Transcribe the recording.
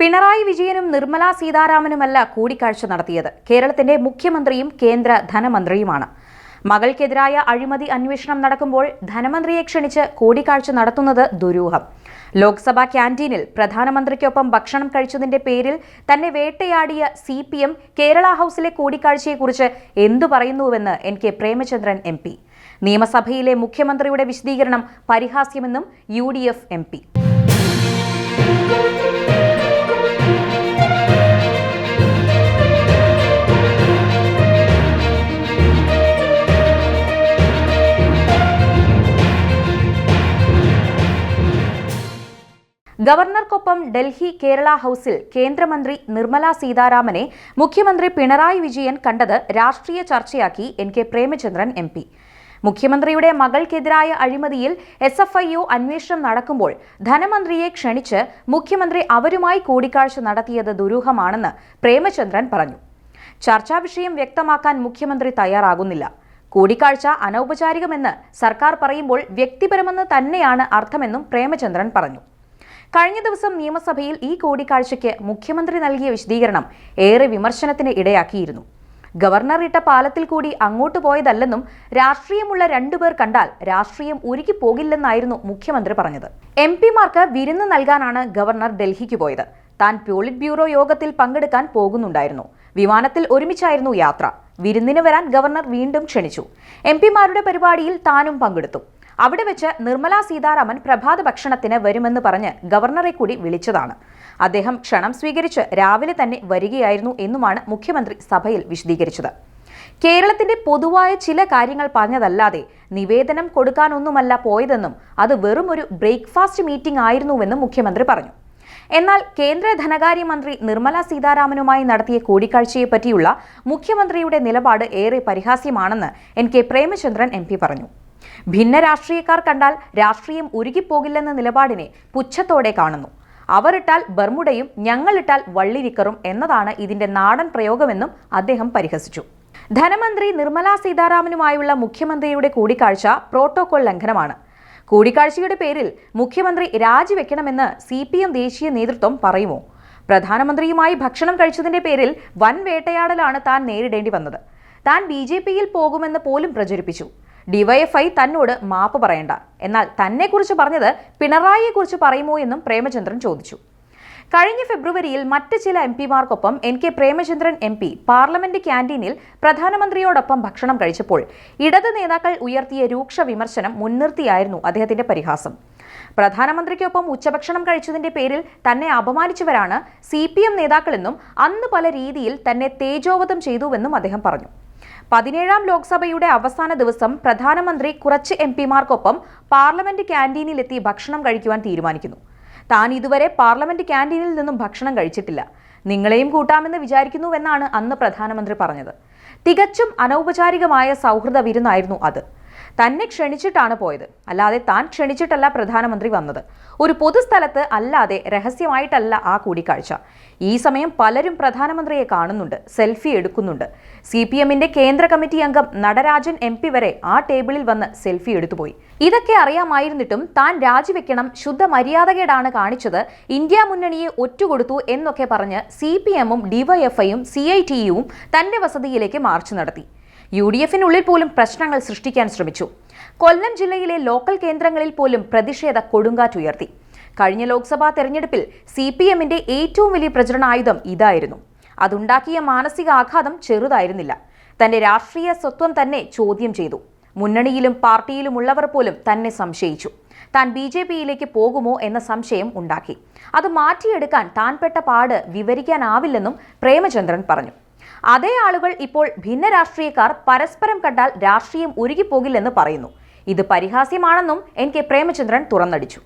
പിണറായി വിജയനും നിർമ്മല സീതാരാമനുമല്ല കൂടിക്കാഴ്ച നടത്തിയത്. കേരളത്തിന്റെ മുഖ്യമന്ത്രിയും കേന്ദ്ര ധനമന്ത്രിയുമാണ്. മകൾക്കെതിരായ അഴിമതി അന്വേഷണം നടക്കുമ്പോൾ ധനമന്ത്രിയെ ക്ഷണിച്ച് കൂടിക്കാഴ്ച നടത്തുന്നത് ദുരൂഹം. ലോക്സഭാ ക്യാന്റീനിൽ പ്രധാനമന്ത്രിക്കൊപ്പം ഭക്ഷണം കഴിച്ചതിന്റെ പേരിൽ തന്നെ വേട്ടയാടിയ സി പി എം കേരള ഹൗസിലെ കൂടിക്കാഴ്ചയെക്കുറിച്ച് എന്തു പറയുന്നുവെന്ന് N K Premachandran M P. നിയമസഭയിലെ മുഖ്യമന്ത്രിയുടെ വിശദീകരണം പരിഹാസ്യമെന്നും U D F M P. ഗവർണർക്കൊപ്പം Delhi Kerala ഹൌസിൽ കേന്ദ്രമന്ത്രി നിർമ്മല സീതാരാമനെ മുഖ്യമന്ത്രി പിണറായി വിജയൻ കണ്ടത് രാഷ്ട്രീയ ചർച്ചയാക്കി N K Premachandran M P. മുഖ്യമന്ത്രിയുടെ മകൾക്കെതിരായ അഴിമതിയിൽ എസ് എഫ് ഐ ഒ അന്വേഷണം നടക്കുമ്പോൾ ധനമന്ത്രിയെ ക്ഷണിച്ച് മുഖ്യമന്ത്രി അവരുമായി കൂടിക്കാഴ്ച നടത്തിയത് ദുരൂഹമാണെന്ന് പ്രേമചന്ദ്രൻ പറഞ്ഞു. ചർച്ചാ വിഷയം വ്യക്തമാക്കാൻ മുഖ്യമന്ത്രി തയ്യാറാകുന്നില്ല. കൂടിക്കാഴ്ച അനൗപചാരികമെന്ന് സർക്കാർ പറയുമ്പോൾ വ്യക്തിപരമെന്ന് തന്നെയാണ് അർത്ഥമെന്നും പ്രേമചന്ദ്രൻ പറഞ്ഞു. കഴിഞ്ഞ ദിവസം നിയമസഭയിൽ ഈ കൂടിക്കാഴ്ചയ്ക്ക് മുഖ്യമന്ത്രി നൽകിയ വിശദീകരണം ഏറെ വിമർശനത്തിന് ഇടയാക്കിയിരുന്നു. ഗവർണർ ഇട്ട പാലത്തിൽ കൂടി അങ്ങോട്ട് പോയതല്ലെന്നും രാഷ്ട്രീയമുള്ള രണ്ടുപേർ കണ്ടാൽ രാഷ്ട്രീയം ഒരുക്കി പോകില്ലെന്നായിരുന്നു മുഖ്യമന്ത്രി പറഞ്ഞത്. എം പിമാർക്ക് വിരുന്ന് നൽകാനാണ് ഗവർണർ ഡൽഹിക്ക് പോയത്. താൻ പോളിറ്റ് ബ്യൂറോ യോഗത്തിൽ പങ്കെടുക്കാൻ പോകുന്നുണ്ടായിരുന്നു. വിമാനത്തിൽ ഒരുമിച്ചായിരുന്നു യാത്ര. വിരുന്നിന് വരാൻ ഗവർണർ വീണ്ടും ക്ഷണിച്ചു. എം പിമാരുടെ പരിപാടിയിൽ താനും പങ്കെടുത്തു. അവിടെ വെച്ച് നിർമ്മല സീതാരാമൻ പ്രഭാത ഭക്ഷണത്തിന് വരുമെന്ന് പറഞ്ഞ് ഗവർണറെ കൂടി വിളിച്ചതാണ്. അദ്ദേഹം ക്ഷണം സ്വീകരിച്ച് രാവിലെ തന്നെ വരികയായിരുന്നു എന്നുമാണ് മുഖ്യമന്ത്രി സഭയിൽ വിശദീകരിച്ചത്. കേരളത്തിന്റെ പൊതുവായ ചില കാര്യങ്ങൾ പറഞ്ഞതല്ലാതെ നിവേദനം കൊടുക്കാനൊന്നുമല്ല പോയതെന്നും അത് വെറും ഒരു ബ്രേക്ക്ഫാസ്റ്റ് മീറ്റിംഗ് ആയിരുന്നുവെന്നും മുഖ്യമന്ത്രി പറഞ്ഞു. എന്നാൽ കേന്ദ്ര ധനകാര്യമന്ത്രി നിർമ്മല സീതാരാമനുമായി നടത്തിയ കൂടിക്കാഴ്ചയെ പറ്റിയുള്ള മുഖ്യമന്ത്രിയുടെ നിലപാട് ഏറെ പരിഹാസ്യമാണെന്ന് എൻ കെ പ്രേമചന്ദ്രൻ എം പറഞ്ഞു. ഭിന്ന രാഷ്ട്രീയക്കാർ കണ്ടാൽ രാഷ്ട്രീയം ഉരുകിപ്പോകില്ലെന്ന നിലപാടിനെ പുച്ഛത്തോടെ കാണുന്നു. അവരിട്ടാൽ ബർമുഡയും ഞങ്ങളിട്ടാൽ വള്ളിരിക്കറും എന്നതാണ് ഇതിന്റെ നാടൻ പ്രയോഗമെന്നും അദ്ദേഹം പരിഹസിച്ചു. ധനമന്ത്രി നിർമ്മലാ സീതാരാമനുമായുള്ള മുഖ്യമന്ത്രിയുടെ കൂടിക്കാഴ്ച പ്രോട്ടോകോൾ ലംഘനമാണ്. കൂടിക്കാഴ്ചയുടെ പേരിൽ മുഖ്യമന്ത്രി രാജിവെക്കണമെന്ന് സി പി എം ദേശീയ നേതൃത്വം പറയുമോ? പ്രധാനമന്ത്രിയുമായി ഭക്ഷണം കഴിച്ചതിന്റെ പേരിൽ വൻ വേട്ടയാടലാണ് താൻ നേരിടേണ്ടി വന്നത്. താൻ ബി ജെ പിയിൽ പോകുമെന്ന് പോലും പ്രചരിപ്പിച്ചു. ഡിവൈഎഫ്ഐ തന്നോട് മാപ്പ് പറയണ്ട. എന്നാൽ തന്നെക്കുറിച്ച് പറഞ്ഞത് പിണറായിയെക്കുറിച്ച് പറയുമോ എന്നും പ്രേമചന്ദ്രൻ ചോദിച്ചു. കഴിഞ്ഞ ഫെബ്രുവരിയിൽ മറ്റ് ചില M പിമാർക്കൊപ്പം N K Premachandran M P parliament ക്യാന്റീനിൽ പ്രധാനമന്ത്രിയോടൊപ്പം ഭക്ഷണം കഴിച്ചപ്പോൾ ഇടത് നേതാക്കൾ ഉയർത്തിയ രൂക്ഷ വിമർശനം മുൻനിർത്തിയായിരുന്നു അദ്ദേഹത്തിന്റെ പരിഹാസം. പ്രധാനമന്ത്രിക്കൊപ്പം ഉച്ചഭക്ഷണം കഴിച്ചതിന്റെ പേരിൽ തന്നെ അപമാനിച്ചവരാണ് സി പി എം നേതാക്കളെന്നും അന്ന് പല രീതിയിൽ തന്നെ തേജോവധം ചെയ്തുവെന്നും അദ്ദേഹം പറഞ്ഞു. പതിനേഴാം ലോക്സഭയുടെ അവസാന ദിവസം പ്രധാനമന്ത്രി കുറച്ച് എം പിമാർക്കൊപ്പം പാർലമെന്റ് ക്യാന്റീനിലെത്തി ഭക്ഷണം കഴിക്കുവാൻ തീരുമാനിക്കുന്നു. താൻ ഇതുവരെ പാർലമെന്റ് ക്യാന്റീനിൽ നിന്നും ഭക്ഷണം കഴിച്ചിട്ടില്ല. നിങ്ങളെയും കൂട്ടാമെന്ന് വിചാരിക്കുന്നുവെന്നാണ് അന്ന് പ്രധാനമന്ത്രി പറഞ്ഞത്. തികച്ചും അനൗപചാരികമായ സൗഹൃദ വിരുന്നായിരുന്നു അത്. തന്നെ ക്ഷണിച്ചിട്ടാണ് പോയത്. അല്ലാതെ താൻ ക്ഷണിച്ചിട്ടല്ല പ്രധാനമന്ത്രി വന്നത്. ഒരു പൊതുസ്ഥലത്ത് അല്ലാതെ രഹസ്യമായിട്ടല്ല ആ കൂടിക്കാഴ്ച. ഈ സമയം പലരും പ്രധാനമന്ത്രിയെ കാണുന്നുണ്ട് സെൽഫി എടുക്കുന്നുണ്ട്. സി പി എമ്മിന്റെ കേന്ദ്ര കമ്മിറ്റി അംഗം നടരാജൻ എം പി വരെ ആ ടേബിളിൽ വന്ന് സെൽഫി എടുത്തുപോയി. ഇതൊക്കെ അറിയാമായിരുന്നിട്ടും താൻ രാജിവെക്കണം ശുദ്ധ മര്യാദകേടാണ് കാണിച്ചത് ഇന്ത്യ മുന്നണിയെ ഒറ്റുകൊടുത്തു എന്നൊക്കെ പറഞ്ഞ് സി പി എമ്മും ഡിവൈഎഫ്ഐയും സി ഐ ടി യുവും തന്റെ വസതിയിലേക്ക് മാർച്ച് നടത്തി. യു ഡി എഫിനുള്ളിൽ പോലും പ്രശ്നങ്ങൾ സൃഷ്ടിക്കാൻ ശ്രമിച്ചു. കൊല്ലം ജില്ലയിലെ ലോക്കൽ കേന്ദ്രങ്ങളിൽ പോലും പ്രതിഷേധ കൊടുങ്കാറ്റുയർത്തി കഴിഞ്ഞ ലോക്സഭാ തെരഞ്ഞെടുപ്പിൽ സി പി എമ്മിന്റെ ഏറ്റവും വലിയ പ്രചരണായുധം ഇതായിരുന്നു. അതുണ്ടാക്കിയ മാനസിക ആഘാതം ചെറുതായിരുന്നില്ല. തന്റെ രാഷ്ട്രീയ സ്വത്വം തന്നെ ചോദ്യം ചെയ്തു. മുന്നണിയിലും പാർട്ടിയിലുമുള്ളവർ പോലും തന്നെ സംശയിച്ചു. താൻ ബി ജെ പിയിലേക്ക് പോകുമോ എന്ന സംശയം ഉണ്ടാക്കി. അത് മാറ്റിയെടുക്കാൻ താൻ പെട്ട പാട് വിവരിക്കാനാവില്ലെന്നും പ്രേമചന്ദ്രൻ പറഞ്ഞു. അതേ ആളുകൾ ഇപ്പോൾ ഭിന്ന രാഷ്ട്രീയക്കാർ പരസ്പരം കണ്ടാൽ രാഷ്ട്രീയം ഉരുകിപ്പോകില്ലെന്ന് പറയുന്നു. ഇത് പരിഹാസ്യമാണെന്നും എൻ കെ പ്രേമചന്ദ്രൻ തുറന്നടിച്ചു.